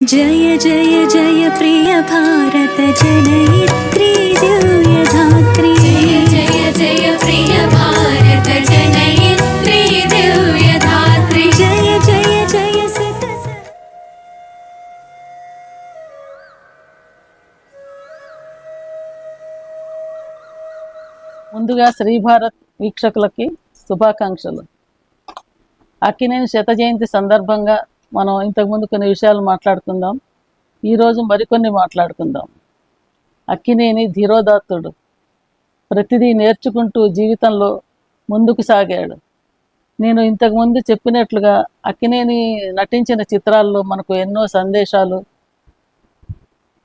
जय जय जय प्रिय भारत जनयित्री दिव्यधात्री जय जय जय प्रिय भारत जनयित्री दिव्यधात्री जय जय जय सतस ముందుగా శ్రీ భారత్ వీక్షకులకి శుభాకాంక్షలు అక్కినేని శత జయంతి సందర్భంగా మనం ఇంతకుముందు కొన్ని విషయాలు మాట్లాడుకుందాం. ఈరోజు మరికొన్ని మాట్లాడుకుందాం. అక్కినేని ధీరోదాత్తుడు ప్రతిదీ నేర్చుకుంటూ జీవితంలో ముందుకు సాగాడు. నేను ఇంతకుముందు చెప్పినట్లుగా అక్కినేని నటించిన చిత్రాల్లో మనకు ఎన్నో సందేశాలు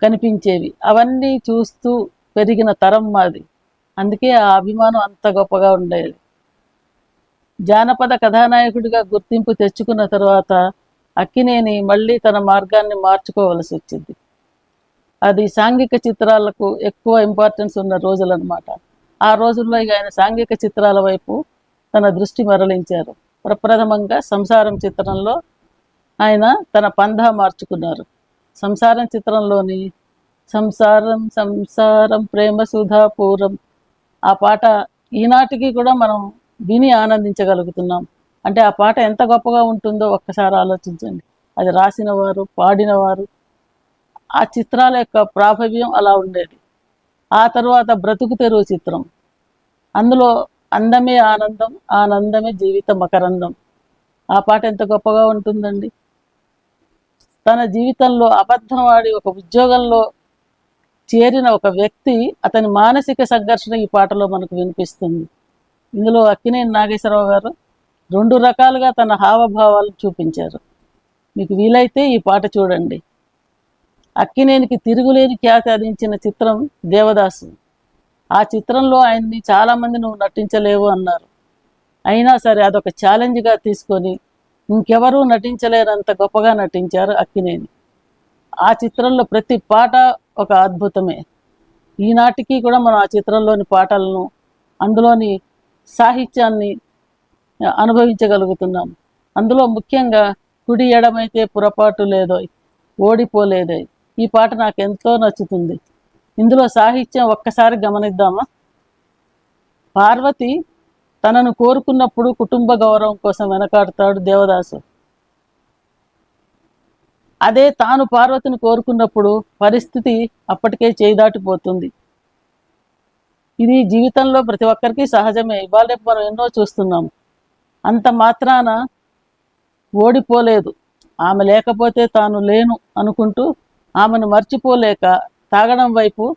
కనిపించేవి. అవన్నీ చూస్తూ పెరిగిన తరం మాది. అందుకే ఆ అభిమానం అంత గొప్పగా ఉండేది. జానపద కథానాయకుడిగా గుర్తింపు తెచ్చుకున్న తర్వాత అక్కినేని మళ్ళీ తన మార్గాన్ని మార్చుకోవలసి వచ్చింది. అది సాంఘిక చిత్రాలకు ఎక్కువ ఇంపార్టెన్స్ ఉన్న రోజులన్నమాట. ఆ రోజుల్లో ఆయన సాంఘిక చిత్రాల వైపు తన దృష్టి మరలించారు. ప్రప్రథమంగా సంసారం చిత్రంలో ఆయన తన పంధా మార్చుకున్నారు. సంసారం చిత్రంలోని సంసారం సంసారం ప్రేమ సుధాపూరం ఆ పాట ఈనాటికి కూడా మనం విని ఆనందించగలుగుతున్నాం. అంటే ఆ పాట ఎంత గొప్పగా ఉంటుందో ఒక్కసారి ఆలోచించండి. అది రాసినవారు పాడినవారు ఆ చిత్రాల యొక్క ప్రాభవ్యం అలా ఉండేది. ఆ తర్వాత బ్రతుకు తెరువు చిత్రం. అందులో అందమే ఆనందం ఆనందమే జీవిత మకరందం. ఆ పాట ఎంత గొప్పగా ఉంటుందండి. తన జీవితంలో అబద్ధం ఆడి ఒక ఉద్యోగంలో చేరిన ఒక వ్యక్తి అతని మానసిక సంఘర్షణ ఈ పాటలో మనకు వినిపిస్తుంది. ఇందులో అక్కినేని నాగేశ్వరరావు గారు రెండు రకాలుగా తన హావభావాలు చూపించారు. మీకు వీలైతే ఈ పాట చూడండి. అక్కినేనికి తిరుగులేని ఖ్యాతి అందించిన చిత్రం దేవదాసు. ఆ చిత్రంలో ఆయన్ని చాలామంది నువ్వు నటించలేవు అన్నారు. అయినా సరే అదొక ఛాలెంజ్గా తీసుకొని ఇంకెవరూ నటించలేరంత గొప్పగా నటించారు అక్కినేని. ఆ చిత్రంలో ప్రతి పాట ఒక అద్భుతమే. ఈనాటికి కూడా మనం ఆ చిత్రంలోని పాటలను అందులోని సాహిత్యాన్ని అనుభవించగలుగుతున్నాం. అందులో ముఖ్యంగా కుడి ఎడమైతే పొరపాటు లేదో ఓడిపోలేదే ఈ పాట నాకు ఎంతో నచ్చుతుంది. ఇందులో సాహిత్యం ఒక్కసారి గమనిద్దామా? పార్వతి తనను కోరుకున్నప్పుడు కుటుంబ గౌరవం కోసం వెనకాడతాడు దేవదాసు. అదే తాను పార్వతిని కోరుకున్నప్పుడు పరిస్థితి అప్పటికే చేయి దాటిపోతుంది ఇది జీవితంలో ప్రతి ఒక్కరికి సహజమే. ఇవాళ మనం ఎన్నో చూస్తున్నాం. అంత మాత్రాన ఓడిపోలేదు. ఆమె లేకపోతే తాను లేను అనుకుంటూ ఆమెను మర్చిపోలేక తాగడం వైపు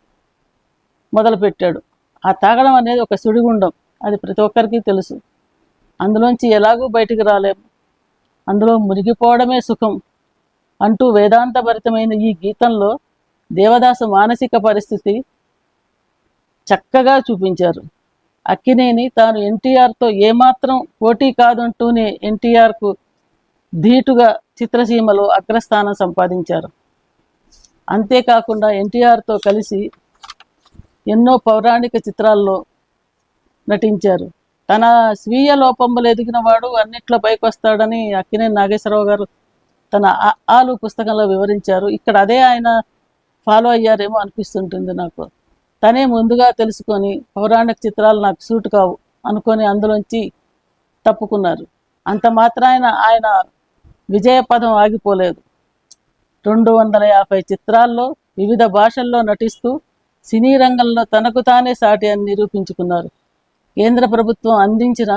మొదలుపెట్టాడు. ఆ తాగడం అనేది ఒక సుడిగుండం. అది ప్రతి ఒక్కరికి తెలుసు. అందులోంచి ఎలాగూ బయటికి రాలేము. అందులో మునిగిపోవడమే సుఖం అంటూ వేదాంతభరితమైన ఈ గీతంలో దేవదాసు మానసిక పరిస్థితి చక్కగా చూపించారు. అక్కినేని తాను ఎన్టీఆర్తో ఏమాత్రం పోటీ కాదంటూనే ఎన్టీఆర్కు ధీటుగా చిత్రసీమలో అగ్రస్థానం సంపాదించారు. అంతేకాకుండా ఎన్టీఆర్తో కలిసి ఎన్నో పౌరాణిక చిత్రాల్లో నటించారు. తన స్వీయ లోపములు ఎదిగిన వాడు అన్నిట్లో పైకొస్తాడని అక్కినేని నాగేశ్వరరావు గారు తన ఆ- ఆలు పుస్తకంలో వివరించారు. ఇక్కడ అదే ఆయన ఫాలో అయ్యారేమో అనిపిస్తుంటుంది నాకు. తనే ముందుగా తెలుసుకొని పౌరాణిక చిత్రాలు నాకు సూట్ కావు అనుకొని అందులోంచి తప్పుకున్నారు. అంత మాత్రాన ఆయన విజయ పదం ఆగిపోలేదు. రెండు వందల యాభై చిత్రాల్లో వివిధ భాషల్లో నటిస్తూ సినీ రంగంలో తనకు తానే సాటి అని నిరూపించుకున్నారు. కేంద్ర ప్రభుత్వం అందించిన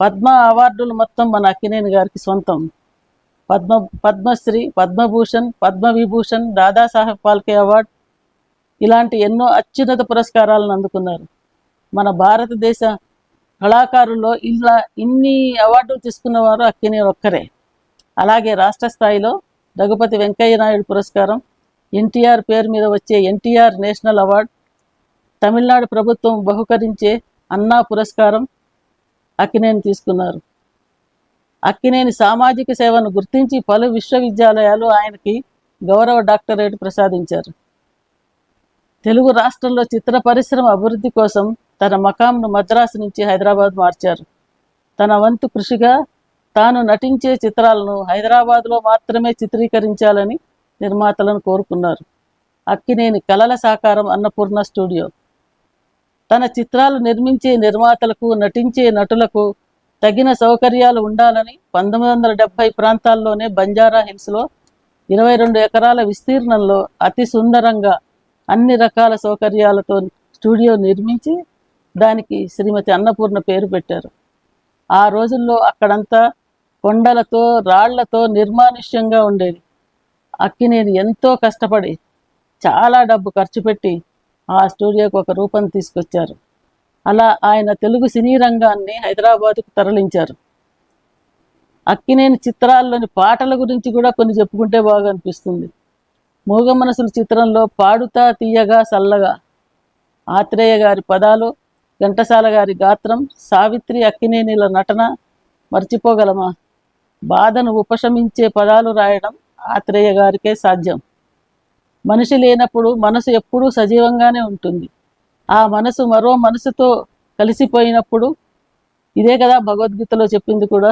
పద్మ అవార్డులు మొత్తం మన అక్కినేని గారికి సొంతం. పద్మ పద్మశ్రీ పద్మభూషణ్ పద్మవిభూషణ్ దాదాసాహెబ్ ఫాల్కే అవార్డు ఇలాంటి ఎన్నో అత్యున్నత పురస్కారాలను అందుకున్నారు. మన భారతదేశ కళాకారుల్లో ఇలా ఇన్ని అవార్డులు తీసుకున్నవారు అక్కినే ఒక్కరే. అలాగే రాష్ట్ర స్థాయిలో రఘుపతి వెంకయ్య నాయుడు పురస్కారం ఎన్టీఆర్ పేరు మీద వచ్చే ఎన్టీఆర్ నేషనల్ అవార్డ్ తమిళనాడు ప్రభుత్వం బహుకరించే అన్నా పురస్కారం అక్కినేని తీసుకున్నారు. అక్కినేని సామాజిక సేవను గుర్తించి పలు విశ్వవిద్యాలయాలు ఆయనకి గౌరవ డాక్టరేట్ ప్రసాదించారు. తెలుగు రాష్ట్రంలో చిత్ర పరిశ్రమ అభివృద్ధి కోసం తన మకాంను మద్రాసు నుంచి హైదరాబాద్ మార్చారు. తన వంతు కృషిగా తాను నటించే చిత్రాలను హైదరాబాద్లో మాత్రమే చిత్రీకరించాలని నిర్మాతలను కోరుకున్నారు. అక్కినేని కలల సాకారం అన్నపూర్ణ స్టూడియో. తన చిత్రాలు నిర్మించే నిర్మాతలకు నటించే నటులకు తగిన సౌకర్యాలు ఉండాలని పంతొమ్మిది వందల డెబ్బై ప్రాంతాల్లోనే బంజారా హిల్స్లో ఇరవై రెండు ఎకరాల విస్తీర్ణంలో అతి సుందరంగా అన్ని రకాల సౌకర్యాలతో స్టూడియో నిర్మించి దానికి శ్రీమతి అన్నపూర్ణ పేరు పెట్టారు. ఆ రోజుల్లో అక్కడంతా కొండలతో రాళ్ళతో నిర్మానుష్యంగా ఉండేది. అక్కినేని ఎంతో కష్టపడి చాలా డబ్బు ఖర్చు పెట్టి ఆ స్టూడియోకి ఒక రూపం తీసుకొచ్చారు. అలా ఆయన తెలుగు సినీ రంగాన్ని హైదరాబాద్కు తరలించారు. అక్కినేని చిత్రాల్లోని పాటల గురించి కూడా కొన్ని చెప్పుకుంటే బాగా అనిపిస్తుంది మూగ మనసుల చిత్రంలో పాడుతా తీయగా సల్లగా. ఆత్రేయ గారి పదాలు ఘంటసాల గారి గాత్రం సావిత్రి అక్కినేనిల నటన మర్చిపోగలమా? బాధను ఉపశమించే పదాలు రాయడం ఆత్రేయ గారికే సాధ్యం. మనిషి లేనప్పుడు మనసు ఎప్పుడూ సజీవంగానే ఉంటుంది. ఆ మనసు మరో మనసుతో కలిసిపోయినప్పుడు ఇదే కదా భగవద్గీతలో చెప్పింది కూడా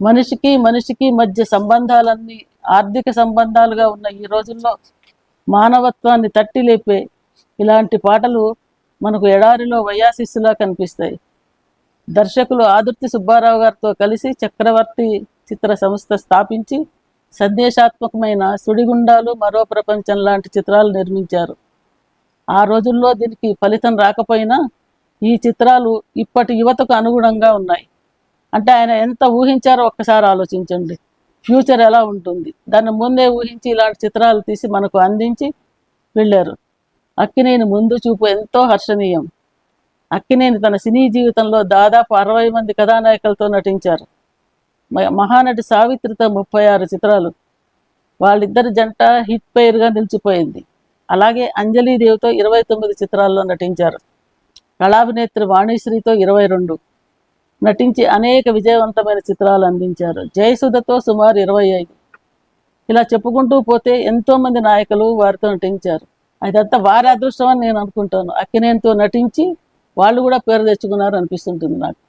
మనిషికి మనిషికి మధ్య సంబంధాలన్నీ ఆర్థిక సంబంధాలుగా ఉన్న ఈ రోజుల్లో మానవత్వాన్ని తట్టి లేపే ఇలాంటి పాటలు మనకు ఎడారిలో వయాశిస్సులా కనిపిస్తాయి. దర్శకులు ఆదుర్తి సుబ్బారావు గారితో కలిసి చక్రవర్తి చిత్ర సంస్థ స్థాపించి సందేశాత్మకమైన సుడిగుండాలు మరో ప్రపంచం లాంటి చిత్రాలు నిర్మించారు. ఆ రోజుల్లో దీనికి ఫలితం రాకపోయినా ఈ చిత్రాలు ఇప్పటి యువతకు అనుగుణంగా ఉన్నాయి. అంటే ఆయన ఎంత ఊహించారో ఒక్కసారి ఆలోచించండి. ఫ్యూచర్ ఎలా ఉంటుంది? దాన్ని ముందే ఊహించి ఇలాంటి చిత్రాలు తీసి మనకు అందించి వెళ్ళారు. అక్కినేని ముందు చూపు ఎంతో హర్షణీయం. అక్కినేని తన సినీ జీవితంలో దాదాపు అరవై మంది కథానాయకులతో నటించారు. మ- మహానటి సావిత్రితో ముప్పై ఆరు చిత్రాలు. వాళ్ళిద్దరి జంట హిట్ పేరుగా నిలిచిపోయింది. అలాగే అంజలీదేవితో ఇరవై తొమ్మిది చిత్రాల్లో నటించారు. కళాభినేత్రి వాణిశ్రీతో ఇరవై రెండు. నటించి అనేక విజయవంతమైన చిత్రాలు అందించారు. జయసుధతో సుమారు ఇరవై ఐదు. ఇలా చెప్పుకుంటూ పోతే ఎంతో మంది నాయకులు వారితో నటించారు. అదంతా వారి అదృష్టం అని నేను అనుకుంటాను. అక్కినేనితో నటించి వాళ్ళు కూడా పేరు తెచ్చుకున్నారు అనిపిస్తుంటుంది నాకు.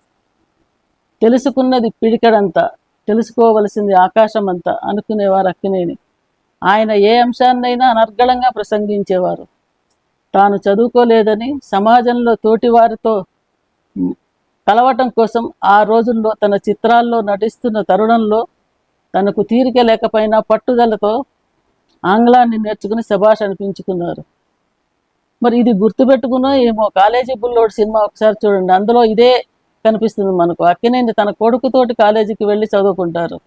తెలుసుకున్నది పిడికడంతా తెలుసుకోవలసింది ఆకాశం అంతా అనుకునేవారు అక్కినేని. ఆయన ఏ అంశాన్నైనా అనర్గళంగా ప్రసంగించేవారు. తాను చదువుకోలేదని సమాజంలో తోటివారితో కలవటం కోసం ఆ రోజుల్లో తన చిత్రాల్లో నటిస్తున్న తరుణంలో తనకు తీరిక లేకపోయినా పట్టుదలతో ఆంగ్లాన్ని నేర్చుకుని శభాష్ అనిపించుకున్నారు. మరి ఇది గుర్తుపెట్టుకున్నా ఏమో కాలేజీ బుల్లోడు సినిమా ఒకసారి చూడండి అందులో ఇదే కనిపిస్తుంది మనకు. అక్కినేని తన కొడుకుతోటి కాలేజీకి వెళ్ళి చదువుకుంటారు.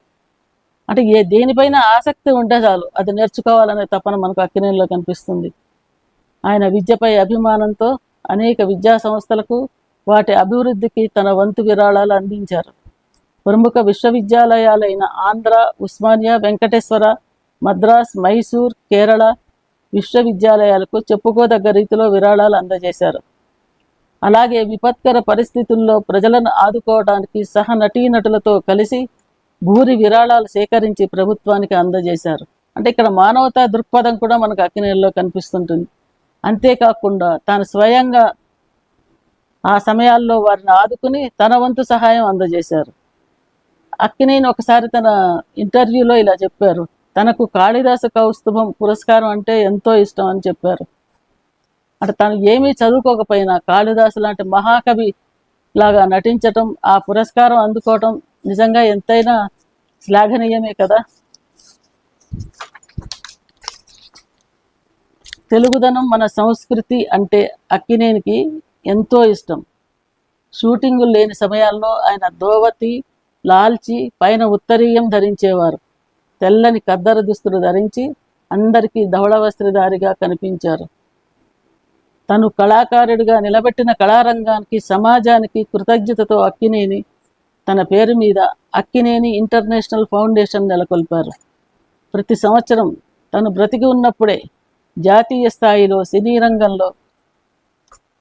అంటే ఏ దేనిపైన ఆసక్తి ఉంటే చాలు అది నేర్చుకోవాలనే తపన మనకు అక్కినేనిలో కనిపిస్తుంది. ఆయన విద్యపై అభిమానంతో అనేక విద్యా సంస్థలకు వాటి అభివృద్ధికి తన వంతు విరాళాలు అందించారు. ప్రముఖ విశ్వవిద్యాలయాలైన ఆంధ్ర ఉస్మానియా వెంకటేశ్వర మద్రాస్ మైసూర్ కేరళ విశ్వవిద్యాలయాలకు చెప్పుకోదగ్గ రీతిలో విరాళాలు అందజేశారు. అలాగే విపత్కర పరిస్థితుల్లో ప్రజలను ఆదుకోవడానికి సహ నటీనటులతో కలిసి భూరి విరాళాలు సేకరించి ప్రభుత్వానికి అందజేశారు. అంటే ఇక్కడ మానవతా దృక్పథం కూడా మనకు అక్కినేనిలో కనిపిస్తుంటుంది. అంతేకాకుండా తాను స్వయంగా ఆ సమయాల్లో వారిని ఆదుకుని తన వంతు సహాయం అందజేశారు. అక్కినేని ఒకసారి తన ఇంటర్వ్యూలో ఇలా చెప్పారు. తనకు కాళిదాస కౌస్తుభం పురస్కారం అంటే ఎంతో ఇష్టం అని చెప్పారు. అంటే తను ఏమీ చదువుకోకపోయినా కాళిదాసు లాంటి మహాకవి లాగా నటించటం ఆ పురస్కారం అందుకోవటం నిజంగా ఎంతైనా శ్లాఘనీయమే కదా? తెలుగుదనం మన సంస్కృతి అంటే అక్కినేనికి ఎంతో ఇష్టం. షూటింగులు లేని సమయాల్లో ఆయన దోవతి లాల్చి పైన ఉత్తరీయం ధరించేవారు. తెల్లని కద్దర దుస్తులు ధరించి అందరికీ ధవళవస్త్రధారిగా కనిపించారు. తను కళాకారుడిగా నిలబెట్టిన కళారంగానికి సమాజానికి కృతజ్ఞతతో అక్కినేని తన పేరు మీద అక్కినేని ఇంటర్నేషనల్ ఫౌండేషన్ నెలకొల్పారు. ప్రతి సంవత్సరం తను బ్రతికి ఉన్నప్పుడే జాతీయ స్థాయిలో సినీ రంగంలో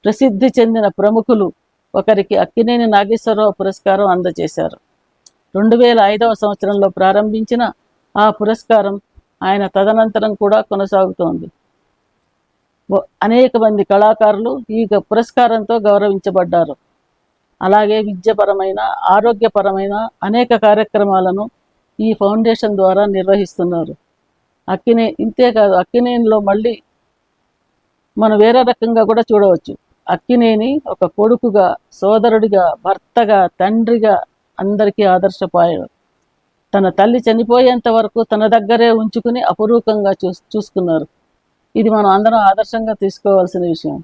ప్రసిద్ధి చెందిన ప్రముఖులు ఒకరికి అక్కినేని నాగేశ్వరరావు పురస్కారం అందజేశారు. రెండు వేల ఐదవ సంవత్సరంలో ప్రారంభించిన ఆ పురస్కారం ఆయన తదనంతరం కూడా కొనసాగుతోంది. అనేక మంది కళాకారులు ఈ పురస్కారంతో గౌరవించబడ్డారు. అలాగే విద్యపరమైన ఆరోగ్యపరమైన అనేక కార్యక్రమాలను ఈ ఫౌండేషన్ ద్వారా నిర్వహిస్తున్నారు. అక్కినే ఇంతేకాదు అక్కినేనిలో మళ్ళీ మనం వేరే రకంగా కూడా చూడవచ్చు. అక్కినేని ఒక కొడుకుగా సోదరుడిగా భర్తగా తండ్రిగా అందరికీ ఆదర్శపాయడు తన తల్లి చనిపోయేంత వరకు తన దగ్గరే ఉంచుకుని అపురూపంగా చూ చూసుకున్నారు. ఇది మనం అందరం ఆదర్శంగా తీసుకోవాల్సిన విషయం.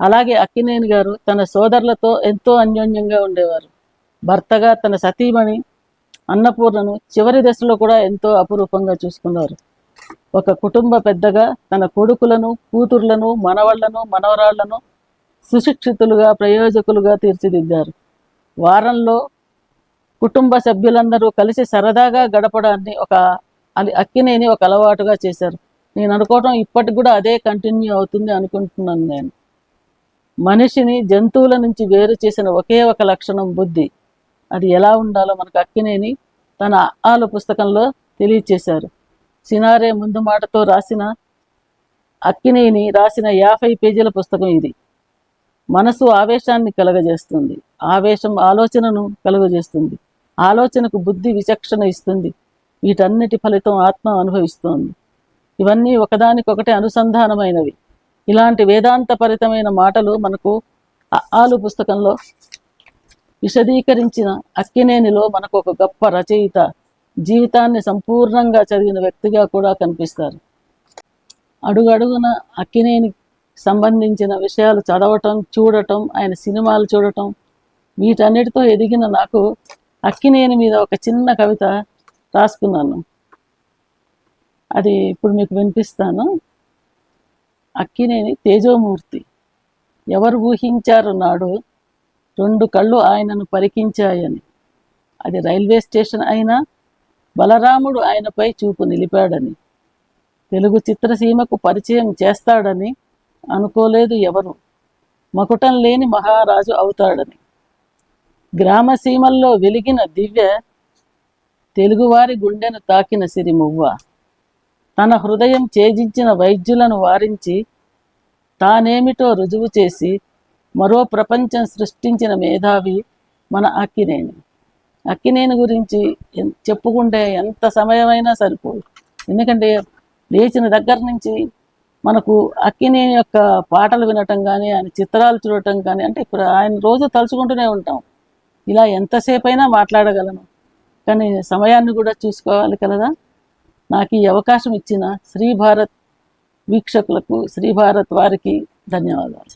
అలాగే అక్కినేని గారు తన సోదరులతో ఎంతో అన్యోన్యంగా ఉండేవారు. భర్తగా తన సతీమణి అన్నపూర్ణను చివరి దశలో కూడా ఎంతో అపురూపంగా చూసుకున్నారు. ఒక కుటుంబ పెద్దగా తన కొడుకులను కూతుర్లను మనవళ్ళను మనవరాళ్ళను సుశిక్షితులుగా ప్రయోజకులుగా తీర్చిదిద్దారు. వారంలో కుటుంబ సభ్యులందరూ కలిసి సరదాగా గడపడాన్ని ఒక అది అక్కినేని ఒక అలవాటుగా చేశారు. నేను అనుకోవటం ఇప్పటికి కూడా అదే కంటిన్యూ అవుతుంది అనుకుంటున్నాను నేను. మనిషిని జంతువుల నుంచి వేరు చేసిన ఒకే ఒక లక్షణం బుద్ధి. అది ఎలా ఉండాలో మనకు అక్కినేని తన ఆల పుస్తకంలో తెలియచేశారు. సినారే ముందు మాటతో రాసిన అక్కినేని రాసిన యాభై పేజీల పుస్తకం ఇది. మనసు ఆవేశాన్ని కలగజేస్తుంది. ఆవేశం ఆలోచనను కలుగజేస్తుంది. ఆలోచనకు బుద్ధి విచక్షణ ఇస్తుంది. వీటన్నిటి ఫలితం ఆత్మ అనుభవిస్తోంది. ఇవన్నీ ఒకదానికొకటి అనుసంధానమైనవి. ఇలాంటి వేదాంతపరితమైన మాటలు మనకు ఆలు పుస్తకంలో విశదీకరించిన అక్కినేనిలో మనకు ఒక గొప్ప రచయిత జీవితాన్ని సంపూర్ణంగా చదివిన వ్యక్తిగా కూడా కనిపిస్తారు. అడుగడుగున అక్కినేని సంబంధించిన విషయాలు చదవటం చూడటం ఆయన సినిమాలు చూడటం వీటన్నిటితో ఎదిగిన నాకు అక్కినేని మీద ఒక చిన్న కవిత రాసుకున్నాను. అది ఇప్పుడు మీకు వినిపిస్తాను. అక్కినేని తేజోమూర్తి. ఎవరు ఊహించారు నాడు రెండు కళ్ళు ఆయనను పరికించాయని. అది రైల్వే స్టేషన్ అయినా బలరాముడు ఆయనపై చూపు నిలిపాడని. తెలుగు చిత్రసీమకు పరిచయం చేస్తాడని అనుకోలేదు ఎవరు. మకుటం లేని మహారాజు అవుతాడని. గ్రామసీమల్లో వెలిగిన దివ్య తెలుగువారి గుండెను తాకిన సిరిమువ్వ. తన హృదయం ఛేజించిన వైద్యులను వారించి తానేమిటో రుజువు చేసి మరో ప్రపంచం సృష్టించిన మేధావి మన అక్కినేని. అక్కినేని గురించి చెప్పుకుంటే ఎంత సమయమైనా సరిపోదు. ఎందుకంటే లేచిన దగ్గర నుంచి మనకు అక్కిని యొక్క పాటలు వినటం కానీ ఆయన చిత్రాలు చూడటం కానీ అంటే ఇప్పుడు ఆయన రోజు తలుచుకుంటూనే ఉంటాం. ఇలా ఎంతసేపు అయినా మాట్లాడగలను. కానీ సమయాన్ని కూడా చూసుకోవాలి కదా నాకు ఈ అవకాశం ఇచ్చిన శ్రీ భారత్ వీక్షకులకు శ్రీ భారత్ వారికి ధన్యవాదాలు.